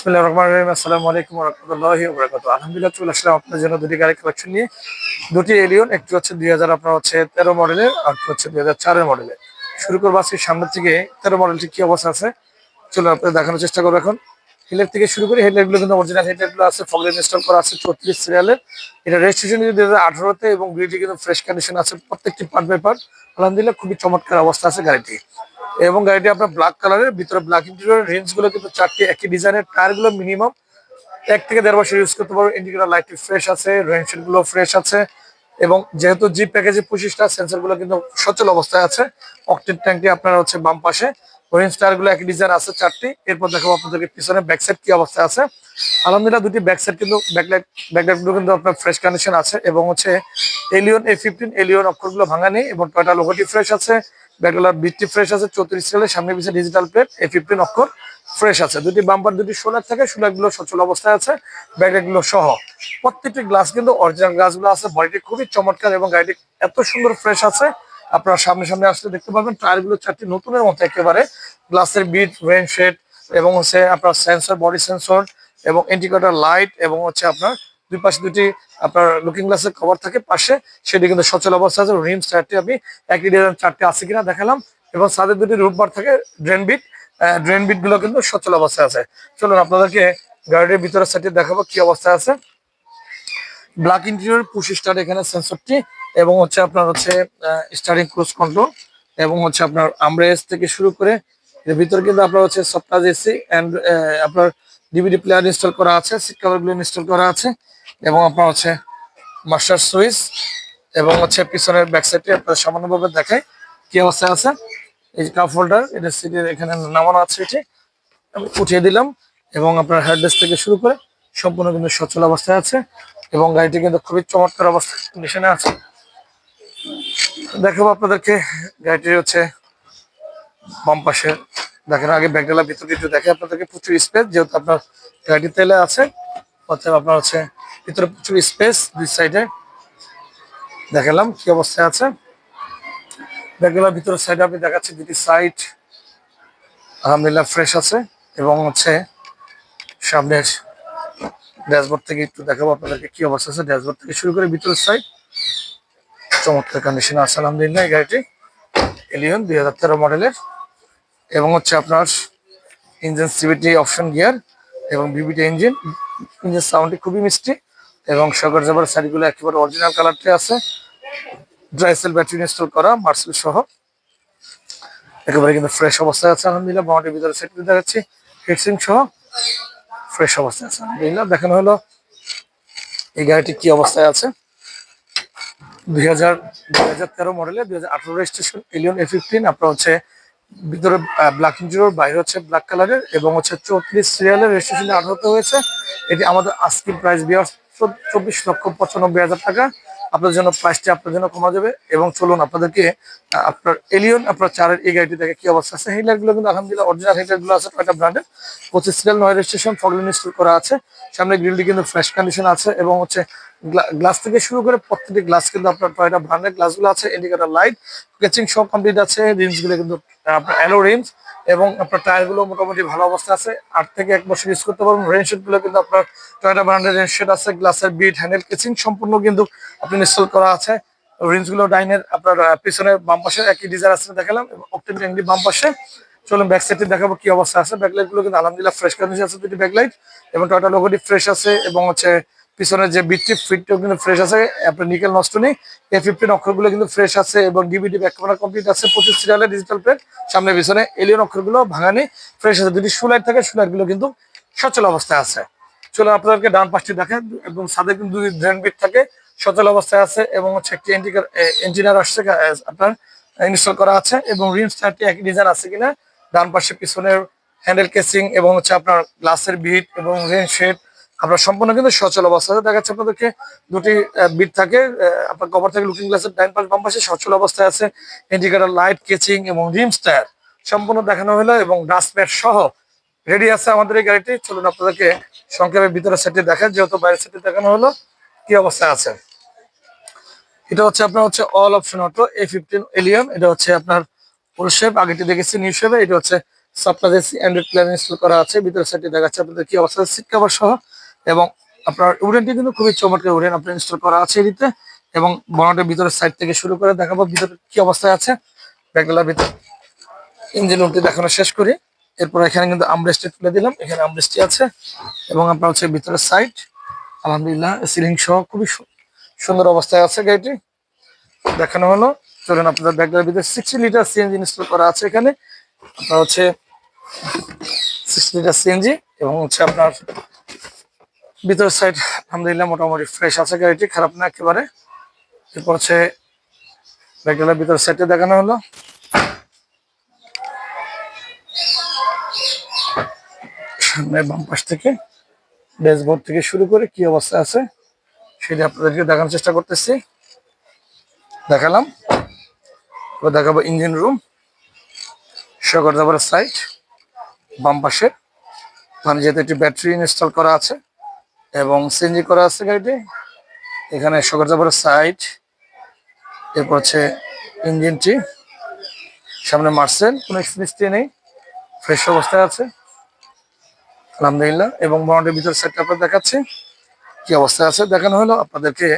বিসমিল্লাহির রহমানির রহিম। আসসালামু আলাইকুম ওয়া রাহমাতুল্লাহি আলহামদুলিল্লাহ আসলাম আপনার জন্য দুটি গাড়ি নিয়ে। দুটি এলিয়ন একটি হচ্ছে দুই হাজার, আপনার হচ্ছে তেরো আর হচ্ছে দুই হাজার শুরু সামনের তেরো কি অবস্থা আছে? দেখানোর চেষ্টা করব এখন। হেডলাইট থেকে শুরু করি হেডলাইটগুলো কিন্তু অরিজিনাল হেডলাইটগুলো আছে ফগলেন ইনস্টল করা আছে চৌত্রিশ সিরিয়ালের এটা রেজিস্ট্রেশন দুই হাজার আঠারোতে এবং গ্রিটি কিন্তু ফ্রেশ কন্ডিশন আছে, প্রত্যেকটি পার্ট পার্ট আলহামদুলিল্লাহ খুবই চমৎকার অবস্থা আছে গাড়িটি। এবং গাড়িটি আপনার ব্ল্যাক কালারের ভিতরে ব্ল্যাক ইন্টেরিয়র রেঞ্জগুলো কিন্তু চারটি একই ডিজাইনের টায়ারগুলো মিনিমাম এক থেকে দেড় বছর ইউজ করতে পারব ইন্ডিকেটর লাইট ফ্রেশ আছে রেনশেডগুলো ফ্রেশ আছে এবং যেহেতু জি প্যাকেজে পঁচিশটা সেন্সরগুলো কিন্তু সচল অবস্থায় আছে। অকটেন ট্যাঙ্কটি আপনার হচ্ছে বাম পাশে। ওরেঞ্জ টায়ারগুলো একই ডিজাইন আছে চারটি। এরপর দেখাবো আপনাদেরকে পিছনে ব্যাক সাইড কি অবস্থায় আছে। আলহামদুলিল্লাহ, দুটি ব্যাক সাইড কিন্তু ব্যাকলাইট ব্যাকলাইটগুলো কিন্তু আপনার ফ্রেশ কন্ডিশন আছে এবং হচ্ছে এলিয়ন এ ফিফটিন এলিয়ন অক্ষরগুলো ভাঙা নেই এবং টয়টা লোগোটি ফ্রেশ আছে। ব্যাকলার বিটটি ফ্রেশ আছে, চৌত্রিশ সালের সামনে পিছিয়ে ডিজিটাল প্লেট এ ফিফটিন অক্ষর ফ্রেশ আছে। দুটি বাম্পার দুটি সোলার থাকে সোলারগুলো সচল অবস্থায় আছে ব্যাকলাইটগুলো সহ। প্রত্যেকটি গ্লাস কিন্তু অরিজিনাল গ্লাসগুলো আছে বডিটি খুবই চমৎকার এবং গাড়িটি এত সুন্দর ফ্রেশ আছে। আপনারা সামনে সামনে আসলে দেখতে পাবেন টায়ারগুলো চারটি নতুনের মতো একেবারে। গ্লাসের বিট রেন শেড এবং হচ্ছে আপনার সেন্সর বডি সেন্সর এবং ইন্ডিকেটর লাইট এবং হচ্ছে আপনার দুই পাশে দুটি আপনার লুকিং গ্লাসের কভার থাকে পাশে, সেটি কিন্তু সচল অবস্থা আছে। রিমস চারটি আপনি একই ডিজাইন চারটি আছে কিনা দেখালাম। এবং সাথে দুটি রুটবার থাকে ড্রেন বিট ড্রেন বিটগুলো কিন্তু সচল অবস্থায় আছে। চলুন আপনাদেরকে গাড়ির ভিতরে সাইডে দেখাবো কি অবস্থায় আছে। ব্ল্যাক ইন্টেরিয়র পুশ স্টার এখানে সেন্সরটি এবং হচ্ছে আপনার হচ্ছে স্টারিং ক্রুজ কন্ট্রোল এবং হচ্ছে আপনার আমরেস থেকে শুরু করে এর ভিতরে কিন্তু আপনার হচ্ছে সফটওয়্যার এসি অ্যান্ড আপনার ডিভিডি প্লেয়ার ইনস্টল করা আছে সিট কভারগুলো ইনস্টল করা আছে। এবং আপনার হচ্ছে মাস্টার সুইচ এবং হচ্ছে পিছনের ব্যাক সাইডে আপনার সামান্যভাবে দেখায় কি অবস্থায় আছে? এই যে কাপ হোল্ডার এটা সিটের এখানে নামানো আছে এটি। আমি উঠিয়ে দিলাম এবং আপনার হেডরেস্ট থেকে শুরু করে সম্পূর্ণ কিন্তু সচল অবস্থায় আছে এবং গাড়িটি কিন্তু খুবই চমৎকার অবস্থা কন্ডিশনে আছে। দেখাবো আপনাদেরকে গাড়িটি হচ্ছে বাম পাশে। দেখেন আগে ব্যাগডালার ভিতরে একটু দেখে আপনাদেরকে প্রচুর স্পেস যেহেতু আপনার গাড়িটি তেলে আছে অর্থাৎ আপনার হচ্ছে ভিতরে প্রচুর স্পেস দুই সাইডে দেখালাম কি অবস্থায় আছে। ব্যাগডালার ভিতরে সাইডে আপনি দেখাচ্ছি, দুটি সাইড আলহামদুলিল্লাহ ফ্রেশ আছে এবং হচ্ছে সামনের ড্যাশবোর্ড থেকে একটু দেখাবো আপনাদেরকে কি অবস্থা আছে। ড্যাশবোর্ড থেকে শুরু করে ভিতরের সাইড চমৎকার কন্ডিশন আছে, আলহামদুলিল্লাহ, এই গাড়িটি এলিয়ন দুই হাজার তেরো মডেলের এবং হচ্ছে আপনার ইঞ্জিন সিবিটি অপশন গিয়ার এবং বিবিটি ইঞ্জিন ইঞ্জিন সাউন্ডটি খুবই মিষ্টি। এবং সগর জাবার সাইডগুলো একেবারে অরিজিনাল কালারটি আছে। Dry dry cell battery install করা মার্সেল সহ। একেবারে কিন্তু ফ্রেশ অবস্থায় আছে, আলহামদুলিল্লাহ। বাউন্ডের ভিতরে সেট দেখাচ্ছি। হিটসিং সহ। ফ্রেশ অবস্থায় আছে, আলহামদুলিল্লাহ। দেখানো হলো এই গাড়িটি কি অবস্থায় আছে। দুই হাজার তেরো মডেলের দুই হাজার আঠারো রেজিস্ট্রেশন এলিয়ন এ ফিফটিন আপনার হচ্ছে ভিতরে ব্ল্যাক ইঞ্জিনিয়ার বাইরে হচ্ছে ব্ল্যাক কালারের এবং হচ্ছে চৌত্রিশ সিরিয়ালের রেজিস্ট্রেশন আঠারোতে হয়েছে। এটি আমাদের আস্কিং প্রাইস বিয়ার চব্বিশ লক্ষ পঁচানব্বই হাজার টাকা। আপনার জন্য প্রাইসটি আপনার জন্য কমা যাবে এবং চলুন আপনাদেরকে আপনার এলিয়ন আপনার চারের এই গাড়িটি দেখে কি অবস্থা আছে। হেডলাইটগুলো কিন্তু আলহামদুলিল্লাহ অরিজিনাল হেডলাইটগুলো আছে কয়টা ব্র্যান্ডের পঁচিশ সিরিয়াল, নয় রেজিস্ট্রেশন ফগলিন ইনস্টল করা আছে। সামনে গ্রিলটি কিন্তু ফ্রেশ কন্ডিশন আছে এবং হচ্ছে গ্লাস থেকে শুরু করে প্রত্যেকটি গ্লাস কিন্তু আপনার টয়টা ব্র্যান্ডের গ্লাসগুলো আছে ইন্ডিকেটর লাইট কেচিং সব কমপ্লিট আছে রিমসগুলো কিন্তু আপনার অ্যালো রিমস এবং আপনার টায়ারগুলো মোটামুটি ভালো অবস্থা আছে। আট থেকে এক বছর ইউজ করতে পারবেন। রেনগুলো কিন্তু আপনার টয়টা ব্র্যান্ডের রেন আছে গ্লাসের বিট হ্যান্ডেল কেচিং সম্পূর্ণ কিন্তু আপনি ইনস্টল করা আছে। রিমসগুলো ডাইনের আপনার পিছনে বাম পাশে একই ডিজাইন আছে দেখালাম এবং অক্টেন ট্যাঙ্কটি বাম পাশে। চলুন ব্যাক সাইডে দেখাবো কি অবস্থা আছে। ব্যাকলাইটগুলো কিন্তু আলহামদুলিল্লাহ ফ্রেশ কন্ডিশন আছে দুটি ব্যাকলাইট এবং টয়টা লোগোটি ফ্রেশ আছে এবং হচ্ছে পিছনের যে বিটটি ফিটটাও কিন্তু ফ্রেশ আছে, আপনার নিকেল নষ্ট নেই। এ ফিফটিন অক্ষরগুলো কিন্তু ফ্রেশ আছে এবং ডিবিডি ব্যাক ক্যামেরা কমপ্লিট আছে, পঁচিশ সিরিয়ালের ডিজিটাল প্লেট সামনে পিছনে এলিয়ন অক্ষরগুলো ভাঙা নেই ফ্রেশ আছে। দুটি সুলাইট থাকে সুলাইটগুলো কিন্তু সচল অবস্থায় আছে। চলুন আপনাদেরকে ডান পাশটি দেখেন, এবং সাথে কিন্তু দুটি ড্রেন বিট থাকে, সচল অবস্থায় আছে এবং হচ্ছে একটি ইঞ্জিনিয়ার আসছে আপনার ইনস্টল করা আছে এবং রিমস চারটি একই ডিজাইন আছে কিনা, ডান পাশে পিছনের হ্যান্ডেল কেসিং এবং হচ্ছে আপনার গ্লাসের বিট এবং রেন শেড আপনার সম্পূর্ণ কিন্তু সচল অবস্থা আছে। দেখা যাচ্ছে আপনাদেরকে। দুটি বিট থাকে আপনার কভার থেকে লুকিং গ্লাসের ডাইন পাশ, বাম পাশে সচল অবস্থায় আছে ইন্ডিকেটর লাইট কেচিং এবং রিমস টায়ার সম্পূর্ণ দেখানো হলো এবং ডাস্ট প্যাড সহ রেডি আছে আমাদের এই গাড়িটি। চলুন আপনাদেরকে সংক্ষেপে ভিতরে সেটি দেখেন যেহেতু বাইরের সেটি দেখানো হলো, কি অবস্থায় আছে। এটা হচ্ছে আপনার হচ্ছে all option auto A fifteen Allion এটা হচ্ছে আপনার ফুল শেপ আগেটি দেখেছি নিউ শেপে এটা হচ্ছে সাপ্লাই অ্যান্ড্রয়েড প্ল্যান ইনস্টল করা আছে। ভিতরে সাইডে দেখাচ্ছে আপনাদের কি অবস্থা সিট কভার সহ। এবং আপনার উডেনটি কিন্তু খুবই চমৎকার উডেন আপনার ইনস্টল করা আছে এটিতে এবং বনাটের ভিতরের সাইড থেকে শুরু করে দেখাবো ভিতরে কি অবস্থায় আছে। ব্যাগগুলোর ভিতর ইঞ্জিন রুমটি দেখানো শেষ করি। এরপর এখানে কিন্তু আমরেস্টে তুলে দিলাম। এখানে আমরেস্টটি আছে এবং আপনার হচ্ছে ভিতরের সাইড আলহামদুলিল্লাহ সিলিং সহ খুবই সুন্দর অবস্থায় আছে গাড়িটি। দেখানো হলো। চলুন আপনাদের ব্যাগটার ভিতরে সিক্সটি লিটার সিএনজি ইনস্টল করা আছে এখানে। আপনার হচ্ছে সিক্সটি লিটার সিএনজি এবং হচ্ছে আপনার ভিতরের সাইড আলহামদুলিল্লাহ মোটামুটি ফ্রেশ আছে গাড়িটি, খারাপ না একেবারে। এরপর হচ্ছে ব্যাগটার ভিতরের সাইডে দেখানো হলো। সামনে বাম পাশ থেকে ড্যাশবোর্ড থেকে শুরু করে কি অবস্থা আছে সেটা আপনাদেরকে দেখানোর চেষ্টা করতেছি। দেখালাম। এবার দেখাবো ইঞ্জিন রুম সকর সাইড বাম পাশে মানে যেহেতু একটি ব্যাটারি ইনস্টল করা আছে এবং সিএনজি করা আছে গাড়িটি এখানে সকর সাইড এরপর হচ্ছে ইঞ্জিনটি সামনে মার্সেল কোনো এক্সপিরিয়েন্সটি নেই। ফ্রেশ অবস্থায় আছে। আলহামদুলিল্লাহ। এবং মডেলের ভিতর সেটটা আপনার দেখাচ্ছি। কি অবস্থায় আছে? দেখানো হলো আপনাদেরকে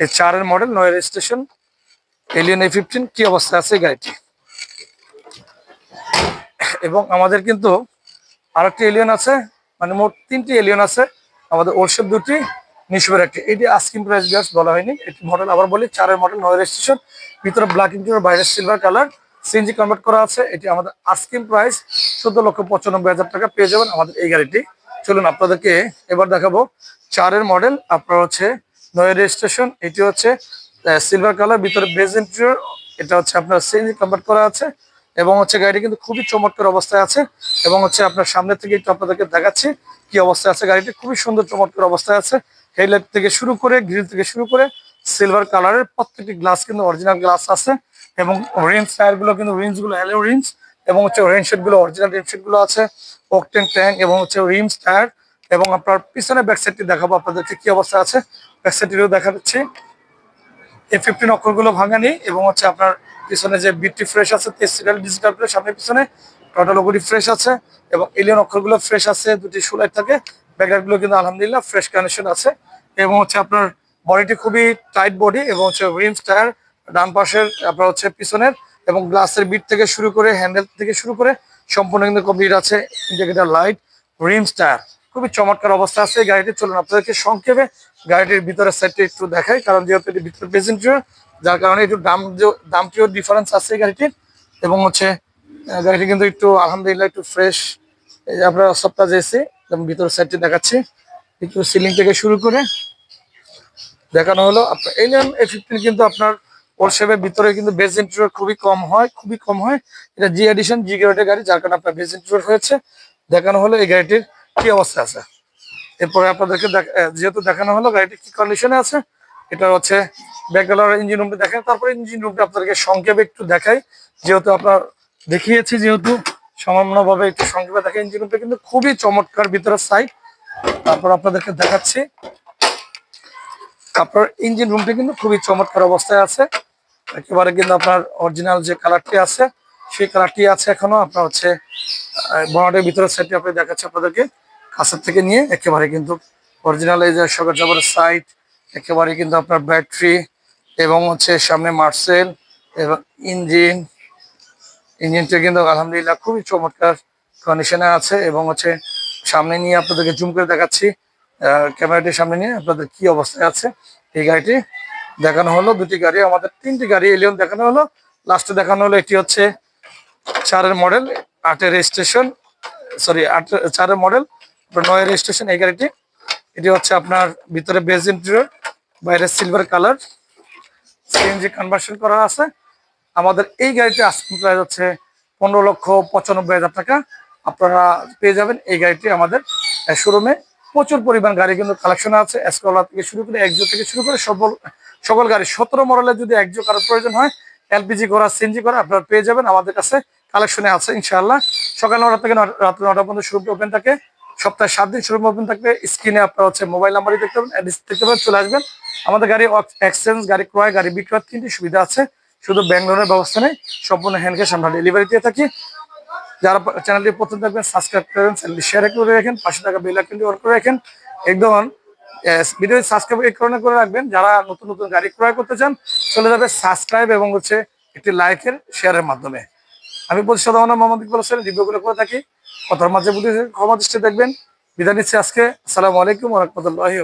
এই চারের মডেল নয় রেজিস্ট্রেশন এলিয়ন এ ফিফটিন কি অবস্থায় আছে গাড়িটি। এবং আমাদের কিন্তু আরেকটি এলিয়ন আছে মানে মোট তিনটি এলিয়ন আছে। আমাদের ওরশেপ দুটি নিশবের একটি। এটি আস্কিং প্রাইস গ্যাস বলা হয়নি। এটি মডেল আবার বলি, চারের মডেল নয় রেজিস্ট্রেশন ভিতরে ব্ল্যাক ইন্টেরিয়র বাইরে সিলভার কালার সিএনজি কনভার্ট করা আছে। এটি আমাদের আস্কিং প্রাইস চোদ্দ লক্ষ পঁচানব্বই হাজার টাকা পেয়ে যাবেন আমাদের এই গাড়িটি। চলুন আপনাদেরকে এবার দেখাবো। চারের মডেল আপনার হচ্ছে নয় রেজিস্ট্রেশন এটি হচ্ছে সিলভার কালার ভিতরে বেজ ইন্টেরিয়র এটা হচ্ছে আপনার সিএনজি কনভার্ট করা আছে। এবং হচ্ছে গাড়িটি কিন্তু খুবই চমৎকার অবস্থায় আছে এবং হচ্ছে আপনার সামনে থেকে একটু আপনাদেরকে দেখাচ্ছি কি অবস্থায় আছে গাড়িটি। খুবই সুন্দর, চমৎকার অবস্থায় আছে। হেডলাইট থেকে শুরু করে গ্রিল থেকে শুরু করে সিলভার কালারের প্রত্যেকটি গ্লাস কিন্তু অরিজিনাল গ্লাস আছে এবং রিন্স টায়ারগুলো কিন্তু রিন্সগুলো অ্যালো রিন্স এবং হচ্ছে রেন শেডগুলো অরিজিনাল রেন শেডগুলো আছে অকটেন ট্যাঙ্ক এবং হচ্ছে রিমস টায়ার এবং আপনার পিছনে ব্যাক সাইডটি দেখাবো আপনাদেরকে কি অবস্থা আছে। ব্যাক সাইডটিও দেখা দিচ্ছি এ ফিফটিন অক্ষরগুলো ভাঙা নেই এবং হচ্ছে আপনার পিছনে যে বিটটি ফ্রেশ আছে সিরিয়াল ডিজিটাল প্লে সামনে পিছনে টোটাল ওগুলি ফ্রেশ আছে এবং এলিয়ন অক্ষরগুলো ফ্রেশ আছে, দুটি সুলাইট থাকে ব্যাকলাইটগুলো কিন্তু আলহামদুলিল্লাহ ফ্রেশ কানেকশন আছে এবং হচ্ছে আপনার বডিটি খুবই টাইট বডি এবং হচ্ছে রিমস টায়ার ডান পাশের, আপনার হচ্ছে পিছনের এবং গ্লাসের বিট থেকে শুরু করে হ্যান্ডেল থেকে শুরু করে, সম্পূর্ণ কিন্তু কমপ্লিট আছে ইন্ডিকেটার লাইট রিমস টায়ার খুবই চমৎকার অবস্থা আছে গাড়িটি। চলুন আপনাদেরকে সংক্ষেপে গাড়িটির ভিতরের সাইডটি একটু দেখাই, কারণ যেহেতু এটি ভিতরে প্রেজেন্টিও যার কারণে একটু দাম দামটিও ডিফারেন্স আছে গাড়িটির। এবং হচ্ছে গাড়িটি কিন্তু একটু আলহামদুলিল্লাহ একটু ফ্রেশ আপনার সপ্তাহ যেয়েছি, এবং ভিতরের সাইডটি দেখাচ্ছি। একটু সিলিং থেকে শুরু করে দেখানো হলো। আপনার এলিয়ন এ ফিফটিন কিন্তু আপনার ওরশেপের ভিতরে কিন্তু বেজ ইন্টেরিয়র খুবই কম হয়, খুবই কম হয়। এটা জি এডিশন জি গ্রেডের গাড়ি, যার কারণে আপনার বেজ হয়েছে। দেখানো হলো এই গাড়িটির কি অবস্থা আছে? এরপরে আপনাদেরকে যেহেতু দেখানো হলো, গাড়িটি কি কন্ডিশনে আছে? এটা হচ্ছে ব্যাকগ্রাউন্ড ইঞ্জিন রুমটা দেখেন তারপরে ইঞ্জিন রুমটা আপনাদেরকে সংক্ষেপে একটু দেখাই। যেহেতু আপনার দেখিয়েছি, যেহেতু সামান্যভাবে একটু সংক্ষেপে দেখে ইঞ্জিন রুমটা কিন্তু খুবই চমৎকার ভিতরের সাইড তারপর আপনাদেরকে দেখাচ্ছি। আপনার ইঞ্জিন রুমটি কিন্তু খুবই চমৎকার অবস্থায় আছে। একেবারে কিন্তু আপনার অরিজিনাল যে কালারটি আছে, সেই কালারটি আছে এখনও। আপনার হচ্ছে বনাটের ভিতরের সাইডটি আপনি দেখাচ্ছি আপনাদেরকে। কাছের থেকে নিয়ে একেবারে কিন্তু অরিজিনাল এই যে সকাল যাবার সাইট একেবারে কিন্তু আপনার ব্যাটারি এবং হচ্ছে সামনে মার্সেল এবং ইঞ্জিন ইঞ্জিনটা কিন্তু আলহামদুলিল্লাহ খুবই চমৎকার কন্ডিশনে আছে এবং হচ্ছে সামনে নিয়ে আপনাদেরকে জুম করে দেখাচ্ছি ক্যামেরাটির সামনে নিয়ে আপনাদের কি অবস্থায় আছে, এই গাড়িটি দেখানো হলো, দুটি গাড়ি, আমাদের তিনটি গাড়ি এলিয়ন দেখানো হলো লাস্টে দেখানো হলো এটি হচ্ছে চারের মডেল আটের রেজিস্ট্রেশন সরি আট, চারের মডেল নয় রেজিস্ট্রেশন এই গাড়িটি। এটি হচ্ছে আপনার ভিতরে বেজ ইন্টেরিয়র বাইরে সিলভার কালার সিএনজি কনভার্সন করা আছে। আমাদের এই গাড়িটি আস্কিং প্রাইস হচ্ছে পনেরো লক্ষ পঁচানব্বই হাজার টাকা। আপনারা পেয়ে যাবেন এই গাড়িটি আমাদের শোরুমে প্রচুর পরিমাণ গাড়ি কিন্তু কালেকশন আছে। এসকলা থেকে শুরু করে একজো থেকে শুরু করে সকল সকল গাড়ি, সতেরো মডেলের যদি একজো কারোর প্রয়োজন হয় এলপিজি করা সিএনজি করা, আপনারা পেয়ে যাবেন। আমাদের কাছে কালেকশনে আছে, ইনশাআল্লাহ। সকাল নটা থেকে ন- রাত নটা পর্যন্ত শুরু ওপেন থাকে। সপ্তাহে সাত দিন শুরু ওপেন থাকবে। স্ক্রিনে আপনার হচ্ছে মোবাইল নাম্বারই দেখতে পাবেন, অ্যাড্রেস দেখতে পাবেন, চলে আসবেন। আমাদের গাড়ি এক্সচেঞ্জ, গাড়ি ক্রয়, গাড়ি বিক্রয় তিনটি সুবিধা আছে। শুধু ব্যাংক ব্যবস্থা নেই, সম্পূর্ণ হ্যান্ড ক্যাশ আমরা ডেলিভারি দিয়ে থাকি। যারা চ্যানেলটি প্রথম থাকবেন সাবস্ক্রাইব করবেন চ্যানেলটি শেয়ার করে রাখেন, পাশে থাকা বেল আইকনটি অন করে রাখেন। একদম ভিডিও সাবস্ক্রাইব এই কারণে করে রাখবেন। যারা নতুন নতুন গাড়ি ক্রয় করতে চান, চলে যাবে সাবস্ক্রাইব এবং হচ্ছে একটি লাইকের শেয়ারের মাধ্যমে। আমি বলছি সাধারণ মোহাম্মদ ইকবাল হোসেন রিভিউগুলো করে থাকি। কথার মাঝে বুঝে ক্ষমা দৃষ্টি দেখবেন। বিদায় নিচ্ছি আজকে। আসসালামু আলাইকুম রহমতুল্লাহি